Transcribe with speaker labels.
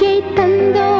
Speaker 1: வாழ்க்கை தந்தோ